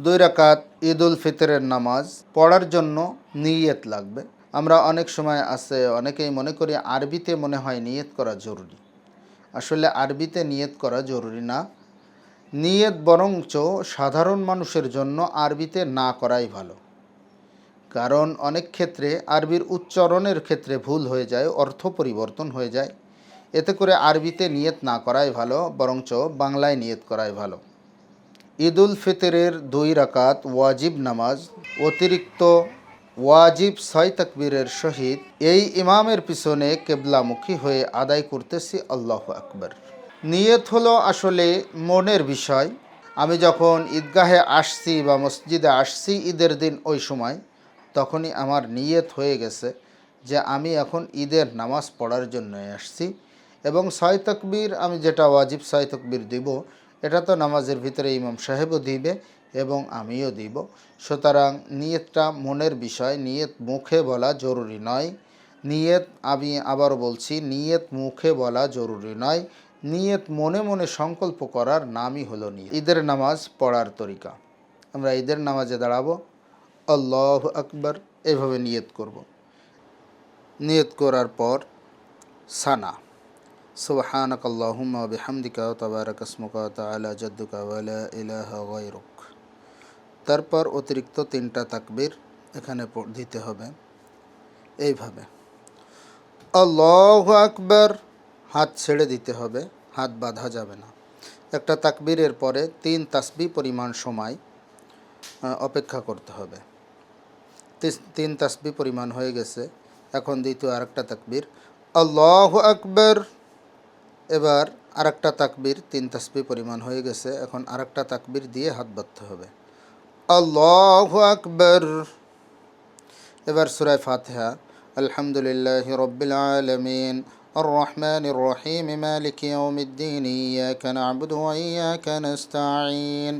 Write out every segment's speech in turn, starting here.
দুই রাকাত ঈদ উল ফিতরের নামাজ পড়ার জন্য নিয়ত লাগবে। আমরা অনেক সময় আছে, অনেকেই মনে করি আরবিতে মনে হয় নিয়ত করা জরুরি। আসলে আরবিতে নিয়ত করা জরুরি না। নিয়ত বরঞ্চ সাধারণ মানুষের জন্য আরবিতে না করাই ভালো। কারণ অনেক ক্ষেত্রে আরবির উচ্চারণের ক্ষেত্রে ভুল হয়ে যায়, অর্থ পরিবর্তন হয়ে যায়। এতে করে আরবিতে নিয়ত না করাই ভালো, বরঞ্চ বাংলায় নিয়ত করাই ভালো। ঈদ উল ফিতরের দুই রাকাত ওয়াজিব নামাজ, অতিরিক্ত ওয়াজিব ছয় তাকবীরের সহিত এই ইমামের পিছনে কেবলামুখী হয়ে আদায় করতেছি আল্লাহ আকবর। নিয়ত হলো আসলে মনের বিষয়। আমি যখন ঈদগাহে আসছি বা মসজিদে আসছি ঈদের দিন ওই সময়, তখনই আমার নিয়ত হয়ে গেছে যে আমি এখন ঈদের নামাজ পড়ার জন্য আসছি এবং ছয় তকবীর, আমি যেটা ওয়াজিব ছয় তকবীর দিব এটা তো নামাজের ভিতরে ইমাম সাহেবও দিবে এবং আমিও দিব। সুতরাং নিয়তটা মনের বিষয়, নিয়ত মুখে বলা জরুরি নয়। নিয়ত, আমি আবার বলছি, নিয়ত মুখে বলা জরুরি নয়। নিয়ত মনে মনে সংকল্প করার নামই হলো নিয়ত। ঈদের নামাজ পড়ার তরিকা। আমরা ঈদের নামাজে দাঁড়াবো। আল্লাহ আকবর, এভাবে নিয়ত করব। নিয়ত করার পর সানা। সুবহানাক আল্লাহুম্মা বিহামদিকা তাবারাক ইসমুকা ওয়া তাআলা জাদ্দুকা ওয়া লা ইলাহা গায়রুক। তারপর অতিরিক্ত তিনটা তাকবীর এখানে দিতে হবে। এইভাবে। আল্লাহু আকবার। হাত ছেড়ে দিতে হবে। হাত বাঁধা যাবে না। একটা তাকবীরের পরে তিন তাসবি পরিমাণ সময় অপেক্ষা করতে হবে। তিন তাসবি পরিমাণ হয়ে গেছে। এখন দ্বিতীয় আরেকটা তাকবীর, আল্লাহ আকবর। এবার আরেকটা তাকবীর তিন তাসবি পরিমাণ হয়ে গেছে এখন আরেকটা তাকবীর দিয়ে হাত বাঁধতে হবে আল্লাহ আকবর এবার সুরায় ফাতিহা আলহামদুলিল্লাহ রব্বিল আলমিন الرحمن الرحيم مالك يوم الدين إياك نعبد وإياك نستعين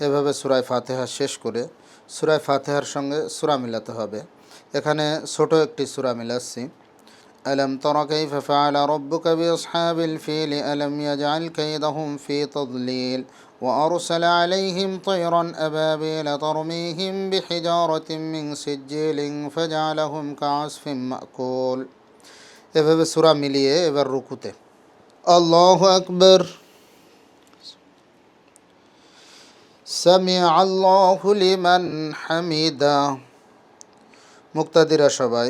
এভাবে সুরায় ফাতেহা শেষ করে সুরায় ফাতেহার সঙ্গে সূরা মিলাতে হবে এখানে ছোট একটি সূরা মিলাচ্ছি ألم تر كيف فعل ربك بأصحاب الفيل ألم يجعل كيدهم في تضليل وأرسل عليهم طيرا أبابيل ترميهم بحجارة من سجيل فجعلهم كعصف مأكول এভাবে সূরা মিলিয়ে এবার রুকুতে আল্লাহ আকবর সামিয়া আল্লাহ লিমান হামিদা মুক্তাদিরা সবাই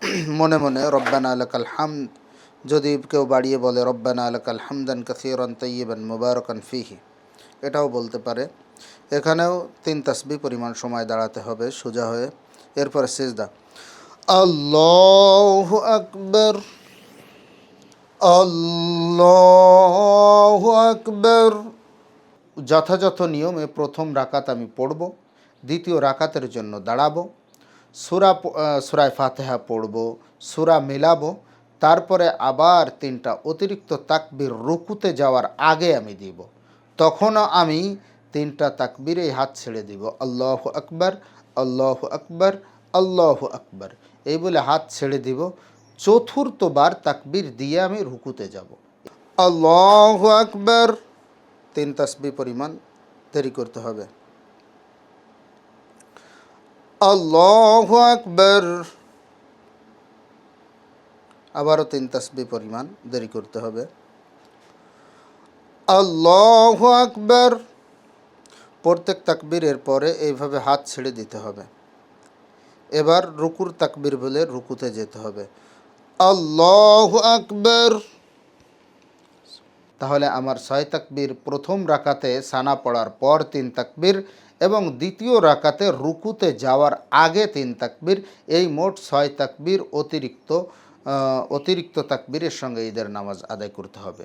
মনে মনে, রব্বানা আলাকাল হামদ যদি কেউ বাড়িয়ে বলে, রব্বানা আলাকাল হামদান কাসিরন তৈবান মুবারকান ফিহি এটাও বলতে পারে। এখানেও তিন তাসবি পরিমাণ সময় দাঁড়াতে হবে, সোজা হয়ে। এরপরে সেজদা। আল্লাহ আকবর। আল্লাহ আকবর। যথাযথ নিয়মে প্রথম রাকাত আমি পড়ব, দ্বিতীয় রাকাতের জন্য দাঁড়াবো সুরা সুরায় ফাতেহা পড়ব, সুরা মেলাবো, তারপরে আবার তিনটা অতিরিক্ত তাকবির রুকুতে যাওয়ার আগে আমি দিব। তখনও আমি তিনটা তাকবিরেই হাত ছেড়ে দিব। আল্লাহ আকবর আল্লাহ আকবর আল্লাহ আকবর। এই বলে হাত ছেড়ে দিব। চতুর্থবার তাকবির দিয়ে আমি রুকুতে যাব। আল্লাহ আকবর। তিন তাসবি পরিমাণ দেরি করতে হবে। আল্লাহ আকবর। আবারও তিন তাসবি পরিমাণ, দেরি করতে হবে। আল্লাহ আকবর। প্রত্যেক তাকবীরের পরে এইভাবে হাত ছেড়ে দিতে হবে। এবার রুকুর তাকবীর বলে রুকুতে যেতে হবে। আল্লাহ আকবর। তাহলে আমার ছয় তাকবীর প্রথম রাকাতে সানা পড়ার পর তিন তাকবীর এবং দ্বিতীয় রাকাতে রুকুতে যাওয়ার আগে তিন তাকবির, এই মোট ছয় তাকবির অতিরিক্ত অতিরিক্ত তাকবিরের সঙ্গে ঈদের নামাজ আদায় করতে হবে।